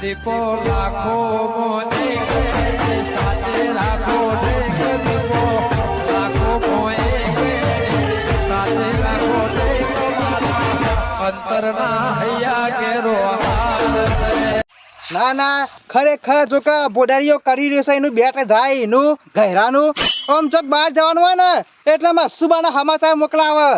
દીપો લાખો મોને સાથે રાખો દીપો. લાખો મોએ ના ના, ખરેખર કે બોડારીઓ કરી રહ્યો છે, એનું બેટ જાય, એનું ઘેરાનું. આમ ચોક બહાર જવાનું હોય ને, એટલે મસ્સુબાના સમાચાર મોકલાવે.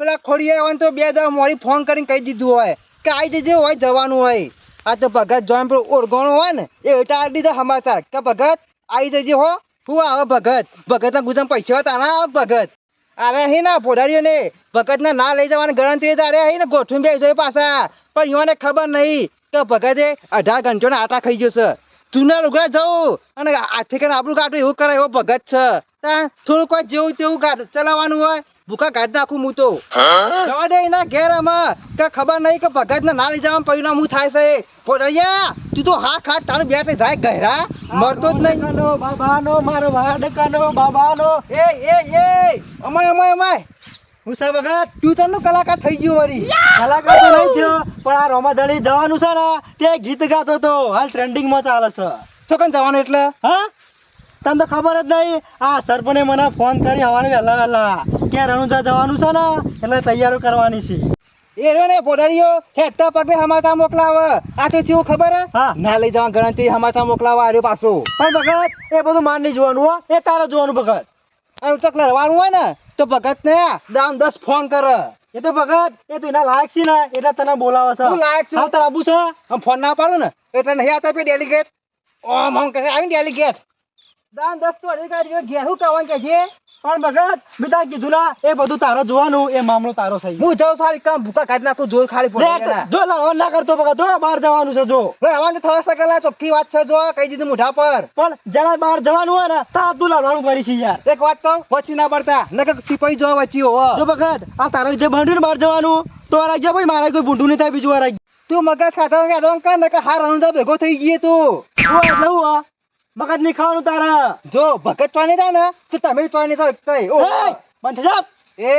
પેલા ખોડીએ હોય તો બે દવા મોડી ફોન કરીને કહી દીધું હોય, કે આવી જજે હોય જવાનું હોય. આ તો ભગત જોઈન પર ઓળગણો હોય ને, એ ઉતાર દીધો સમાચાર. કે ભગત આવી જજે હો. હું આવે ભગત. ભગતના ગુદામ પૈસા તાના આવે ભગત. અરે હી ના પોડારીઓ ને ભગત ના લઈ જવાની ગણતરી તારે હી ને ગોઠવી બે જોઈ પાછા. પણ યોને ખબર નહીં કે ભગતે અઢાર ઘંટો આટા ખાઈ ગયો છે. જૂના લુગડા જવું અને આથી કરીને આપણું કાઢું એવું કરાય એવો ભગત છે. ત્યાં થોડું કોઈ જેવું તેવું કાઢ. ચલાવવાનું હોય. ભૂખા કાઢી નાખું હું તો. જવા દે એના ઘેર આમાં કે ખબર નહીં કે ભગત ને ના લઈ જવાનું પરિણામ હું થાય છે. પોડરિયા તું તો હા ખા તારું બેટ જાય ગહેરા. મરતો જ નહીં. બાબાનો મારો વાડકાનો બાબાનો. એ એ એ અમાય અમાય અમાય. હું સાહેબ વખત તું તને કલાકાર થઈ ગયો વરી કલાકાર તો નહીં થયો પણ આ રોમાદળી જવાનું છે ને તે ગીત ગાતો તો હાલ ટ્રેન્ડિંગમાં ચાલે છે. તો કઈ જવાનું એટલે? હા? તને તો ખબર જ નહીં. આ સરપંચે મને ફોન કરી હવારે વહેલા વહેલા. કે રણુજા જવાનું છે ને? એટલે તૈયારો કરવાની છે. એ રહ્યો ને પોડારીઓ હેઠતા પગલે હમાતા મોકલાવે. આ તો ચીવું ખબર? હે. ના લઈ જવા ગણતરી હમાતા મોકલાવા આવ્યો પાછો. પણ ભગત એ બધું માન નહીં જોવાનું હો. એ તારે જોવાનું ભગત. આ ઉચક રવાનું હોય ને તો ભગત ને દામ દસ ફોન કર. એ તો ભગત એ તું એના લાયક છે ને એટલે તને બોલાવે છે. હું લાયક છું? તારા આબુ છે? આમ ફોન ના પાડું ને એટલે નહીં આવતા પે ડેલિગેટ ઓમ હમ કહે આવી ડેલિગેટ દામ દસ તો ઘેરું કહેવાનું કે છે પણ ભગત મેં કીધું ના એ બધું તારો જોવાનું એ મામલો તારો થઈ હું જાઉં સારી કામ ભૂકા કાઢી નાખું જોર ખાલી પડે જો ના કરતો ભગત જો બહાર જવાનું છે જો. તો થવા સકેલા ચોખ્ખી વાત છે જો કઈ દીધું મોઢા પર. પણ જરા બહાર જવાનું હોય ને તા તું લાવવાનું કરી છે યાર. એક વાત તો વચ્ચે ના પડતા નકર ટીપાઈ જો વચ્ચે હો. જો ભગત આ તારા લીધે બાંધ્યું બહાર જવાનું તો આ રાખજો ભાઈ મારા કોઈ ભૂંડું નહીં થાય બીજું વાર તું મગજ ખાતા કે ડોંગ કર નકર હાર ભેગો થઈ ગયે તું. ઓ એટલે આ મગજ નહીં ખાવાનું તારા. જો ભગત ચોણી થાય ને તો તમે ચોણી થાય કઈ ઓ. બંધ જા એ.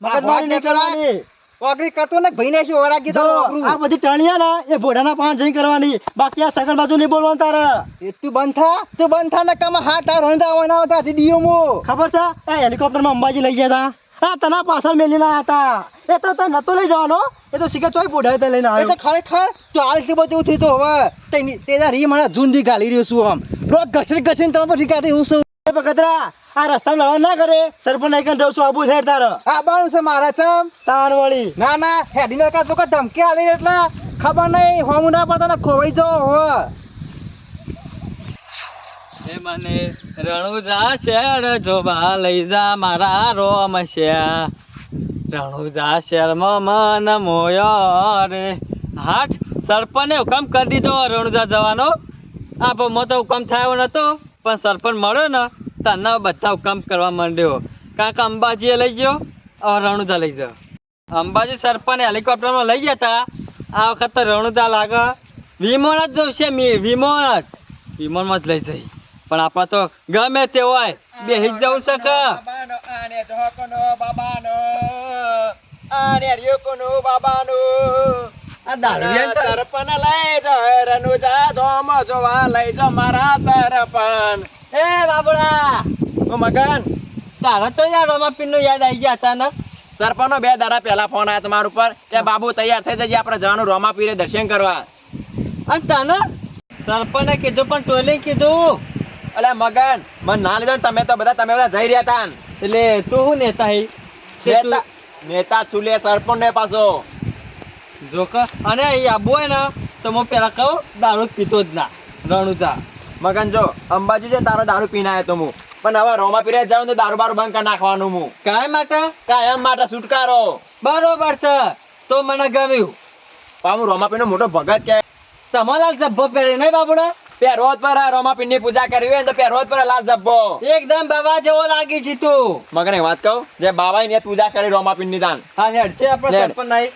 મગજ મારી નહીં કરવાની. ઓગળી કરતો ને ભાઈ ને શું વરાગી તો આ બધી ટણિયા ને એ ભોડાના પાન જઈ કરવાની. બાકી આ સગર બાજુ નહીં બોલવાનું તારા. એ તું બંધ થા તું બંધ થા ને કામ હા તાર રોંદા હોય ના હતા ડીડીઓ મો. ખબર છે? એ હેલિકોપ્ટરમાં અંબાજી લઈ ગયા હતા હા તના પાછળ મેલીને આયા હતા એ તો તને નતો લઈ જવાનો એ તો સિક્કા ચોય બોડાય તે લઈને આવ્યો એ તો ખરેખર તો આ રીતે બધું થયું તો હવે. તેની રી મને જૂનથી ગાલી રહ્યો છું આમ. રોજ ઘસરી ઘસરીને તમે બધી ગાડી હું છું. એ બગદરા આ રસ્તા લડવા ના કરે. સરપંચ આઈકન દઉં છું આબુ થેર તારો. આ બાણું છે મારા ચમ. તાર વળી. ના ના હેડી ના કાચો કા ધમકી આલી એટલે ખબર નહીં. હોમું ના પડતા ખોવાઈ જો હો મને રણુજા શેર જોવા લઈ જા મારા રોમ શ્યા રણુજા શેરમાં મન મોયો રે. હાટ, સરપંચને હુકમ કરી દીધો રણુજા જવાનો. આ મો તો હુકમ થયો નતો, પણ સરપંચ મળ્યો ને, તને બધા હુકમ કરવા માંડ્યો. કાંક અંબાજીએ લઈ ગયો, હવે રણુજા લઈ જાઓ અંબાજી સરપંચ હેલિકોપ્ટરમાં લઈ ગયા તા. આ વખત તો રણુજા લાગે. વિમાન જ જોશે મી- વિમાન જ. વિમાનમાં જ લઈ જઈ પણ આપણે તો ગમે તે હોય બે જ જવું છે કે આ દારૂડિયા છે. લઈ જો રનુજા ધોમ જોવા લઈ જો મારા સરપન એ બાબુડા ઓ મગન. તારા તો યાર રોમાપીનનું યાદ આવી ગયા અચાનક સરપંચનો બે દાડા પહેલા ફોન આવ્યો તમારા ઉપર કે બાબુ તૈયાર થઈ જજે આપણે જવાનું રોમા પીરે દર્શન કરવા. અને તને સરપંચે કીધું પણ ટોલે કીધું. અલે મગન મને ના લીધો તમે તો બધા તમે બધા જઈ રહ્યા હતા એટલે તું હું નેતા હી? તું- નેતા નેતા ચૂલે સરપંચ ને પાછો. જો કે અને અહીં આબુ હોય ને તો હું પેલા કહું દારૂ પીતો જ ના રણુજા. મગન જો અંબાજી છે તારો દારૂ પીને આવ્યો તો હું. પણ હવે રોમાપીરે જાવ તો દારૂ બારૂ બંધ કરી નાખવાનું હું. કાય માટે? કાયમ માટે છુટકારો. બરોબર છે તો મને ગમ્યું. પણ હું રોમાપીર નો મોટો ભગત કે તમારા જબ્બો પહેરે નહીં બાબુડા? પહેરવો જ પર રોમા ની પૂજા કરવી હોય તો પહેરવો પર લાલ જબ્બો એકદમ બાબા જેવો લાગી છે તું. મગને વાત કહું જે બાબાએ ને પૂજા કરી રોમા ની દાન હા હેડ છે આપણે. સરપંચ નહીં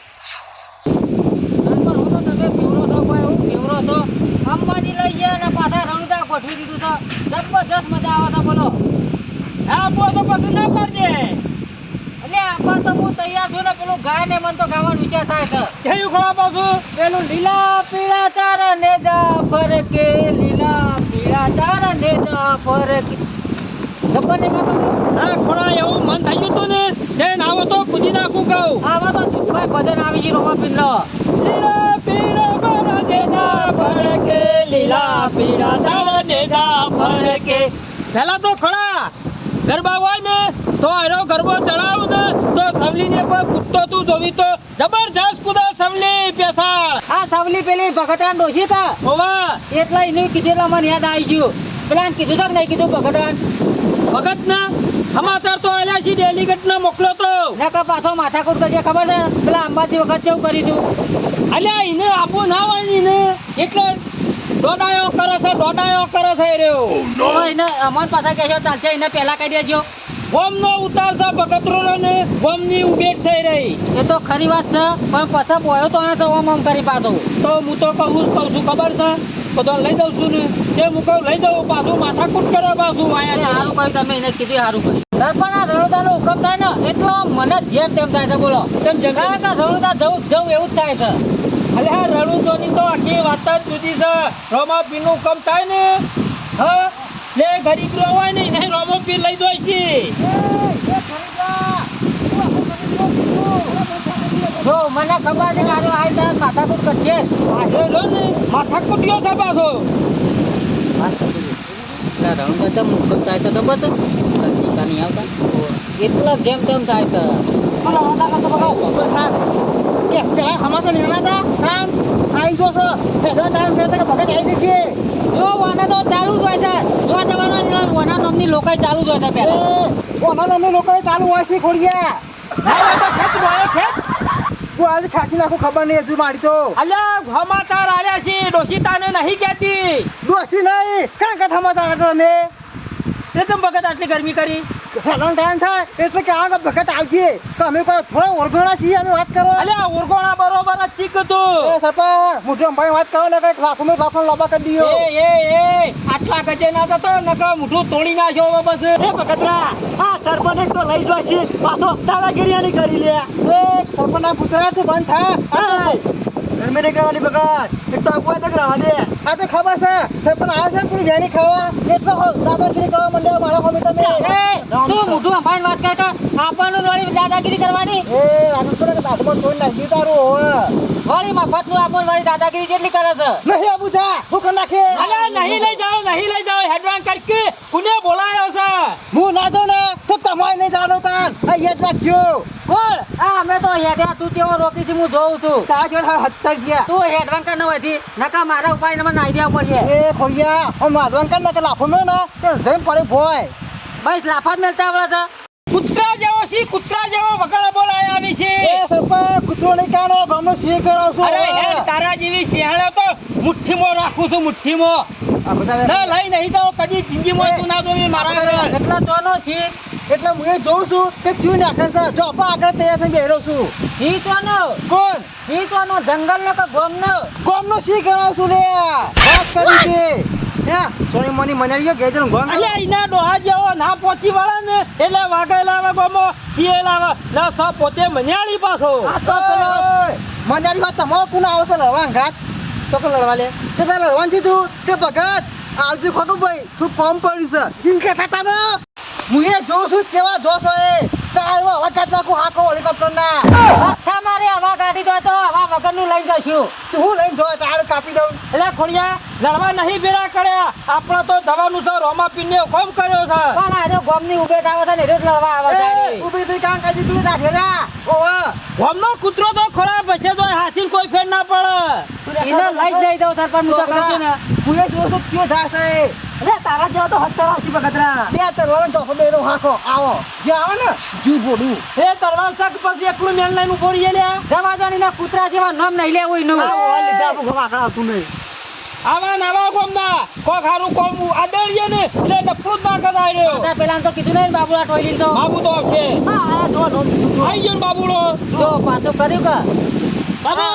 અંબાજી લઈ ગયા અને પાછા રણુદા ગોઠવી દીધું છે જબરજસ્ત મજા આવે છે બોલો હા બોલ તો પછી ના કરજે એટલે આપા તો હું તૈયાર છું ને પેલું ગાય ને મન તો ગાવાનો વિચાર થાય છે. કેયું ખવા પાછું પેલું લીલા પીળા ચાર ફરકે લીલા પીળા તારા નેજા ફરકે. જબર ને હા ખોરા એવું મન થઈ ગયું તું ને? તે નાવો તો કૂદી નાખું કહું આવા તો ચૂપભાઈ ભજન આવી ગયું રોમા પિંડો લીલા પીળા મારા દેદા ફરકે લીલા પીળા તારા દેદા ફરકે. પહેલા તો ખડા ગરબા હોય ને તો એનો ગરબો ચડાવું ને તો સવલીને કોઈ કૂદતો તું જોવી તો. જબરજસ્ત કૂદે સવલી પેસાળ. આ સવલી પેલી ભગટાન ડોશી તા ઓવા એટલે એનું કીધેલા મને યાદ આવી ગયું. પેલા કીધું તો નહીં કીધું ભગટાન ભગત ના સમાચાર તો આલ્યા છે ડેલિગેટ ને મોકલો તો. નકર પાછો માથાકૂટ કરીએ ખબર છે? પેલા અંબાજી વખત કેવું કરી દઉં અલ્યા એને આપો ના હોય ને એટલે દોડાયો કરે છે દોડાયો કરે છે એ રહ્યો. તો એને અમર પાછા કહેજો ચાલશે એને પહેલા કહી દેજો. ગોમ નો ઉતાર છે ભગતરો ને ગોમની ઉભેટ થઈ રહી. એ તો ખરી વાત છે પણ પાછા પોયો તો એને તો ઓમ ઓમ કરી પાછો. તો હું તો કહું જ કહું છું ખબર છે? બધો લઈ દઉં છું ને તે હું કહું લઈ દઉં પાછું માથાકૂટ કરે પાછું આયા સારું કહી તમે એને કીધું સારું કર્યું. દર્પણ આ રણુદાનો હુકમ થાય ને એટલો મને જેમ તેમ થાય છે બોલો. તેમ જંગલ રણુદા જવું જ જવું એવું જ થાય છે. અલ્યા રણુ જોની તો આખી વાત જ જુદી છે. રોમા પીનું કમ થાય ને? હ? લે ગરીબ લો હોય ને એને રોમો પીર લઈ દોય છે જો મને ખબર છે કે આનો આઈ તાર માથાકૂટ કરશે આજે લો ને માથાકૂટ ગયો છે પાછો. રણુદા તો હુકમ થાય તો છે. ટીકા નહીં આવતા? એટલો જેમ તેમ થાય છે. એ પેલા સમાચાર લેવા હતા કામ આવી જો છો? હેડો તાર મેં તક ભગત આવી જશે જો વાના તો ચાલુ જ હોય છે. જો તમારો વાના નામની લોકો ચાલુ જ હોય છે પેલા વાના નામની અમે લોકો ચાલુ હોય છે ખોડિયા. તું આજે ખાખી નાખું ખબર નહીં હજુ મારી તો. અલ્યા સમાચાર આવ્યા છે. ડોશીતાને નહીં કહેતી. દોસ્તી નહીં. કાં કાં સમાચાર હતા તમે? તે વખત આટલી ગરમી કરી. હેડોન ટાઈમ થાય એટલે કે આગળ ભગત આવતી તો અમે કોઈ થોડા ઓળખોણા છીએ અમે વાત કરો. અલે ઉરગોણા બરોબર જ ચીક એ હતું સરપંચ મોઢું ભાઈ વાત કરો ને કઈ રાખો મે લાખો લાબા કરી દીયો. એ એ એ આટલા ગજે ના જતો નકર મુઠું તોડી નાખ્યો બસ. એ ભગતરા આ સરપંચ તો લઈ જવા છે. પાછો દાદાગીરી કરી લે. એ સરપંચના પુતળા તું બંધ થા. ગરમી નહીં કરવાની ભગત એક તો અગુઆ તક રહેવા દે આ તો ખબર છે સરપંચ આવે છે પૂરી વેણી ખાવા એટલે દાદાગીરી કરવા માંડ્યા મારા હોમી તમે તું મોઢું અંબાઈને વાત કર કે આપણનું વળી દાદાગીરી કરવાની એ રાજેશ્વર કે દાખલો તોડી નાખી તારું હોવે વળી મફતનું આપણને વળી દાદાગીરી જેટલી કરે છે નહીં આબુ જા હું કરી બોલાયો છે? હું ના જાઉં ને, તો તમારે નહીં જાણો તાન. અહીંયા જ રાખજો. બોલ. આ અમે તો હેડ્યા તું તેવો રોકી છે હું જોઉં છું. તા જો હત્તર ગયા. તું હેડવાન કર ન વધી. નકા મારા ઉપાય ને નાઈ દેવા પડશે એ ખોડિયા હું માધવાન કર ને લાફો મે ને તે જઈને પડે ભોય. બસ લાફા જ મેલતા આવડે છે. કૂતરા જેવો સી કૂતરા જેવો વગર બોલાય આવી છે. એ સરપંચ કૂતરો નહીં કાનો ગામનો સી કરો છો. અરે હેડ તારા જેવી શિયાળો તો મુઠ્ઠીમાં રાખું છું મુઠ્ઠીમાં. આ બધા ના લઈ નહીં તો કદી જિંદગીમાં તું ના જોવી મારા એટલા ચોનો છી એટલે હું એ જોઉં છું કે થયું નાખે છે? જો આપા આગળ તૈયાર થઈને બેરો છું. છી ચોનો કોણ? છી ચોનો જંગલ નો કે ગોમ નો ગામનો સિંહ ગણો છું રે? વાત કરી છે. હે? સોની મની મનાડીઓ ગેજન ગોમ અલ્યા ઇના ડોહા જેવો ના પોચી વાળા ને એટલે વાગે લાવે ગોમો સીએ લાવે. ના સા પોતે મન્યાળી પાછો. આ તો મનાડી વાત તમારો કુના આવશે લડવા ઘાત. તો કે લડવા લે? તે તારે લડવાનું તું? તે ભગત. આવજે ખોટું ભાઈ તું કોમ પડ્યું છે. ઇન કે થતા હું એ જોઉં છું કેવા જોશ હોય તારે અવાજ કાઢ નાખું હાકો હેલિકોપ્ટર ના માથા મારે હવા કાઢી દો તો હવા વગરનું લઈ જશું તું હું લઈને જો તારે કાપી દઉં. એટલે ખોડિયા લડવા નહીં ભેડા કર્યા આપણે તો દવાનું છે રોમા પીને કોમ કર્યો છે. પણ આજે ગોમની ઉભે આવે છે ને રોજ લડવા આવે છે ઊભી થી કાં કાજી તું રાખે રા ગોમ ગોમનો કૂતરો તો ખરાબ હશે તો હાથી કોઈ ફેર ના પડે. એને લઈ જ લઈ જાઉં સરપંચ હું તો કહું છું ને. હું એ જોઉં છું કયો થાશે અરે તારા જેવો તો હત્તર આવશે બગતરા બે તરવાળો ચોથો બેરો હાકો. આવો. જે આવે ને જુ બોડું. એ તરવાર શાક પછી એકલું મેન લઈને ઊભો રહીએ લ્યા. જવા દો ને કૂતરા જેવા નામ નહીં લેવું એનું આવા. નવા ગોમના કોક હારું કોમ આડળીએ ને એટલે ડફરું જ ના કરાય રહ્યો. બધા પેલા તો કીધું નહીં બાબુલા ટોયલીન તો. બાબુ તો આવશે. આઈ ગયો ને બાબુડો. જો પાછું કર્યું કે? બાબુ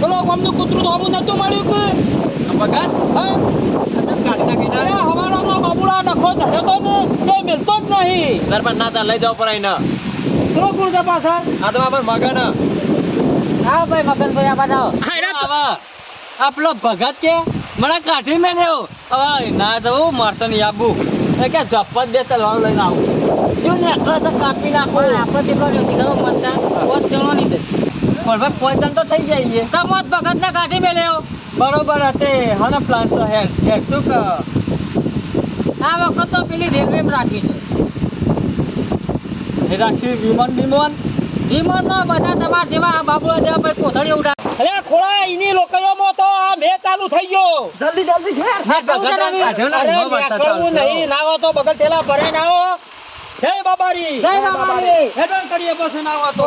પેલો ગોમનું કૂતરું તો હમું નતું મળ્યું કે? ભગત હા? અરે હવાડાનો બાબુડા નખો ધર્યો તો ને તે મિલતો જ નહીં. સરપંચ ના તા લઈ જાવ પર આઈને પેલો કોણ છે પાછળ? આ તો બાપા મગન. હા ભાઈ મગનભાઈ આ બાજુ આવો આવા. આ પેલો ભગત કે? મને કાઢી મેં લેવો હવે ના જવું મારતો નહીં આબુ. એ કે જપત બે તલવાર લઈને આવું. જો નેકળે છે કાપી નાખો. પણ આપણે કેટલો જોતી ખબર મતદાન પોત જણો નહીં દે પણ ભાઈ પોઈઝન તો થઈ જઈએ તો મોત ભગત ને કાઢી મેલ્યો. બરોબર હતે હને પ્લાન તો હેડ હેડ તું કે આ વખત તો પેલી રેલવે રાખી છે. એ રાખી વિમાન વિમાન? વિમાન નો બધા તમારા જેવા બાબુડા જેવા ભાઈ કોથળી ઉડા અરે ખોળા એની લોકયોમાં તો આ મે ચાલુ થઈ ગયો. જલ્દી જલ્દી ઘેર. હા, કહું. કાઢ્યો ને નો વરસાદ નીકળવું નહીં. નાવો તો બગલ ટેલા ભરાઈને આવો જય બાબારી. જય બાબારી. હેડન કરીએ બસ નાવો તો.